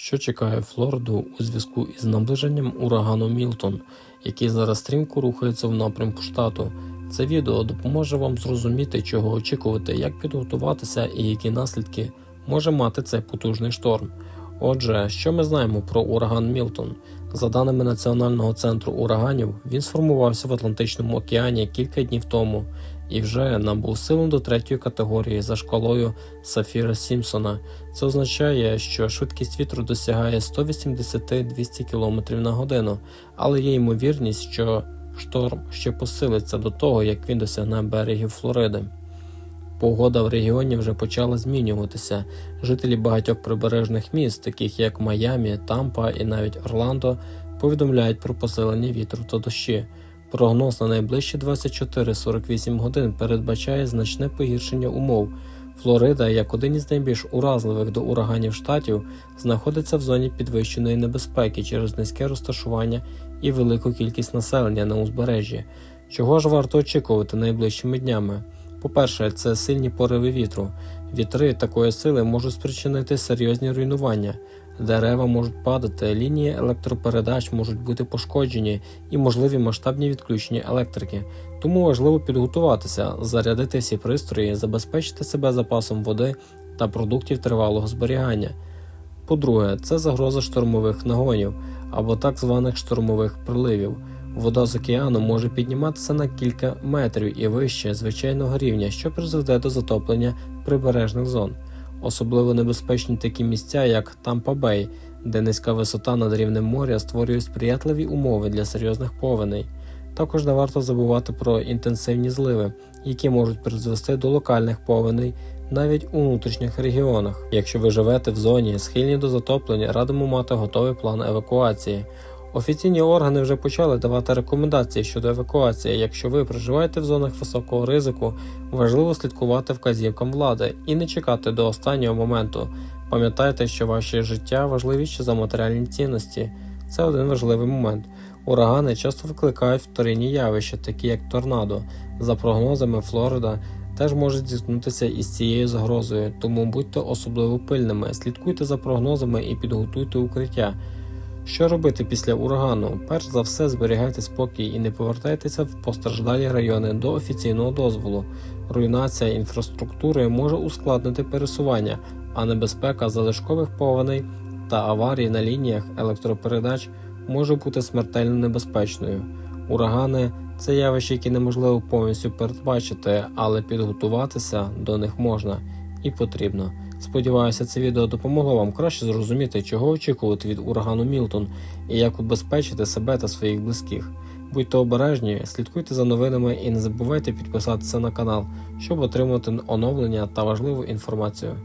Що чекає Флориду у зв'язку із наближенням урагану Мілтон, який зараз стрімко рухається в напрямку штату? Це відео допоможе вам зрозуміти, чого очікувати, як підготуватися і які наслідки може мати цей потужний шторм. Отже, що ми знаємо про ураган Мілтон? За даними Національного центру ураганів, він сформувався в Атлантичному океані кілька днів тому і вже набув силу до третьої категорії за шкалою Сафіра Сімпсона. Це означає, що швидкість вітру досягає 180-200 км на годину, але є ймовірність, що шторм ще посилиться до того, як він досягне берегів Флориди. Погода в регіоні вже почала змінюватися. Жителі багатьох прибережних міст, таких як Майамі, Тампа і навіть Орландо, повідомляють про посилення вітру та дощі. Прогноз на найближчі 24-48 годин передбачає значне погіршення умов. Флорида, як один із найбільш уразливих до ураганів штатів, знаходиться в зоні підвищеної небезпеки через низьке розташування і велику кількість населення на узбережжі. Чого ж варто очікувати найближчими днями? По-перше, це сильні пориви вітру. Вітри такої сили можуть спричинити серйозні руйнування. Дерева можуть падати, лінії електропередач можуть бути пошкоджені і можливі масштабні відключення електрики. Тому важливо підготуватися, зарядити всі пристрої, забезпечити себе запасом води та продуктів тривалого зберігання. По-друге, це загроза штормових нагонів або так званих штормових приливів. Вода з океану може підніматися на кілька метрів і вище звичайного рівня, що призведе до затоплення прибережних зон. Особливо небезпечні такі місця, як Тампа-Бей, де низька висота над рівнем моря створює сприятливі умови для серйозних повеней. Також не варто забувати про інтенсивні зливи, які можуть призвести до локальних повеней навіть у внутрішніх регіонах. Якщо ви живете в зоні, схильні до затоплення, радимо мати готовий план евакуації. Офіційні органи вже почали давати рекомендації щодо евакуації. Якщо ви проживаєте в зонах високого ризику, важливо слідкувати вказівкам влади і не чекати до останнього моменту. Пам'ятайте, що ваше життя важливіше за матеріальні цінності. Це один важливий момент. Урагани часто викликають вторинні явища, такі як торнадо. За прогнозами, Флорида теж може зіткнутися із цією загрозою, тому будьте особливо пильними, слідкуйте за прогнозами і підготуйте укриття. Що робити після урагану? Перш за все зберігайте спокій і не повертайтеся в постраждалі райони до офіційного дозволу. Руйнація інфраструктури може ускладнити пересування, а небезпека залишкових повеней та аварій на лініях електропередач може бути смертельно небезпечною. Урагани це явище, які неможливо повністю передбачити, але підготуватися до них можна і потрібно. Сподіваюся, це відео допомогло вам краще зрозуміти, чого очікувати від урагану Мілтон і як убезпечити себе та своїх близьких. Будьте обережні, слідкуйте за новинами і не забувайте підписатися на канал, щоб отримати оновлення та важливу інформацію.